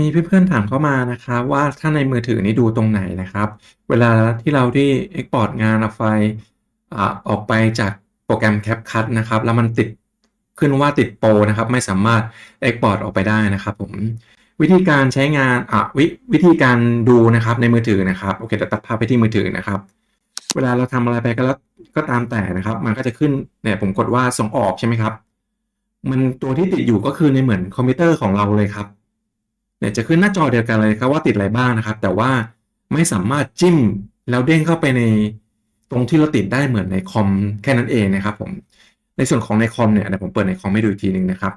มีเพื่อนๆถามเข้ามานะครับว่าถ้าในมือถือนี่ดูตรงไหนนะครับ เวลาที่เราที่ Export งานเอาไฟล์อ่าออกไปจากโปรแกรม CapCut นะครับ แล้วมันติดขึ้นว่าติดโปรนะครับ ไม่สามารถ Export ออกไปได้นะครับผมวิธีการใช้งานอะวิวิธีการดูนะครับในมือถือนะครับโอเคเดี๋ยวตัดภาพไปที่มือถือนะครับ เวลาเราทำอะไรไปก็แล้วก็ตามแต่นะครับ มันก็จะขึ้นเนี่ยผมกดว่าส่งออกใช่ไหมครับ มันตัวที่ติดอยู่ก็คือในเหมือนคอมพิวเตอร์ของเราเลยครับ เนี่ยจะขึ้นหน้าจอเดียวกันเลยครับว่าติดอะไรบ้างนะครับ แต่ว่าไม่สามารถจิ้มแล้วเด้งเข้าไปในตรงที่เราติดได้เหมือนในคอมแค่นั้นเองนะครับผมในส่วนของในคอมเนี่ยเดี๋ยวผมเปิดในคอมให้ดูอีกทีหนึ่งนะครับ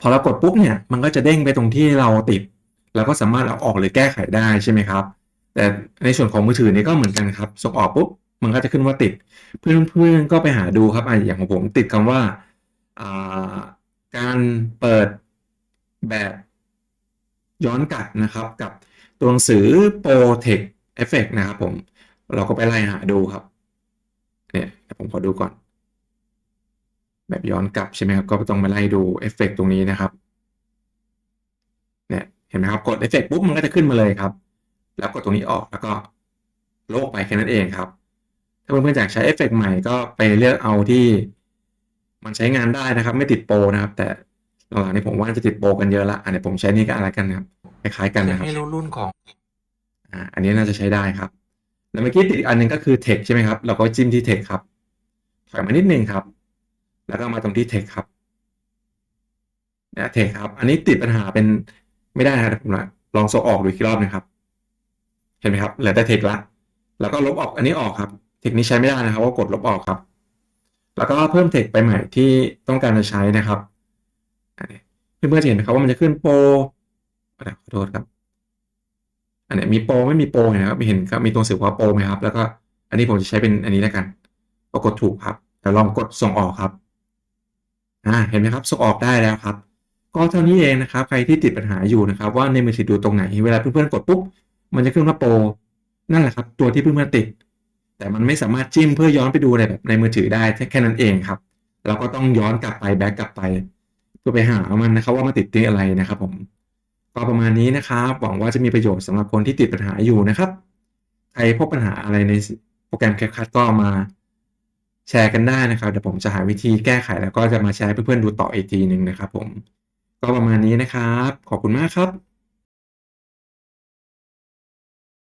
พอเรากดปุ๊บเนี่ยมันก็จะเด้งไปตรงที่เราติด แล้วก็สามารถเอาออกหรือแก้ไขได้ใช่ไหมครับ แต่ในส่วนของมือถือนี่ก็เหมือนกันครับส่งออกปุ๊บมันก็จะขึ้นว่าติด เพื่อนๆก็ไปหาดูครับไออย่างของผมติดคำว่าอ่าการเปิด แบบย้อนกลับนะครับกับตัวหนังสือ Protect Effect นะครับผมเราก็ไปไล่หาดูครับเนี่ยผมขอดูก่อน แบบย้อนกลับใช่ไหมครับก็ต้องมาไล่ดูเอฟเฟกตรงนี้นะครับเนี่ยเห็นไหมครับกดเอฟเฟกปุ๊บมันก็จะขึ้นมาเลยครับ แล้วกดตรงนี้ออกแล้วก็โลกไปแค่นั้นเองครับ ถ้าเพื่อนๆอยากใช้เอฟเฟกใหม่ก็ไปเลือกเอาที่ มันใช้งานได้นะครับ ไม่ติดโปรนะครับ แต่ หลังๆนี้ผมว่าจะติดโปรกันเยอะละอันนี้ผมใช้นี่ก็อะไรกันนะครับคล้ายๆกันนะครับไม่รู้รุ่นของอ่าอันนี้น่าจะใช้ได้ครับ แล้วเมื่อกี้ติดอีกอันหนึงก็คือ text ใช่ไหมครับเราก็จิ้มที่ text ครับถอยมานิดนึงครับ แล้วก็มาตรงที่ text ครับเนี่ย text ครับ อันนี้ติดปัญหาเป็นไม่ได้นะครับผมลองโซออกดูอีกรอบหนึงครับ เห็นไหมครับเหลือแต่ text ละ แล้วก็ลบออกอันนี้ออกครับ text นี้ใช้ไม่ได้นะครับก็กดลบออกครับ แล้วก็เพิ่ม text ไปใหม่ที่ต้องการจะใช้นะครับอันนี้ เพื่อนๆจะเห็นไหมครับว่ามันจะขึ้นโปรขอโทษครับ อันนี้มีโปรไม่มีโปรเห็นะครับเห็นครับมีตัวสื่อว่าโปรไหมครับ แล้วก็อันนี้ผมจะใช้เป็นอันนี้แล้วกันก็กดถูกครับแต่ลองกดส่งออกครับอ่าเห็นไหมครับส่งออกได้แล้วครับ ก็เท่านี้เองนะครับ ใครที่ติดปัญหาอยู่นะครับ ว่าในมือถือดูตรงไหนเวลาเพื่อนๆกดปุ๊บมันจะขึ้นว่าโปรนั่นแหละครับ ตัวที่เพื่อนๆติด แต่มันไม่สามารถจิ้มเพื่อย้อนไปดูในแบบในมือถือได้แค่นั้นเองครับ เราก็ต้องย้อนกลับไปแบ็กกลับไป เพื่อไปหามันนะครับว่ามันติดที่อะไรนะครับผมก็ประมาณนี้นะครับหวังว่าจะมีประโยชน์สำหรับคนที่ติดปัญหาอยู่นะครับ ใครพบปัญหาอะไรในโปรแกรมแคปคัตก็มาแชร์กันได้นะครับเดี๋ยวผมจะหาวิธีแก้ไขแล้วก็จะมาแชร์ให้เพื่อนๆดูต่ออีกทีหนึ่งนะครับผมก็ประมาณนี้นะครับ ขอบคุณมากครับ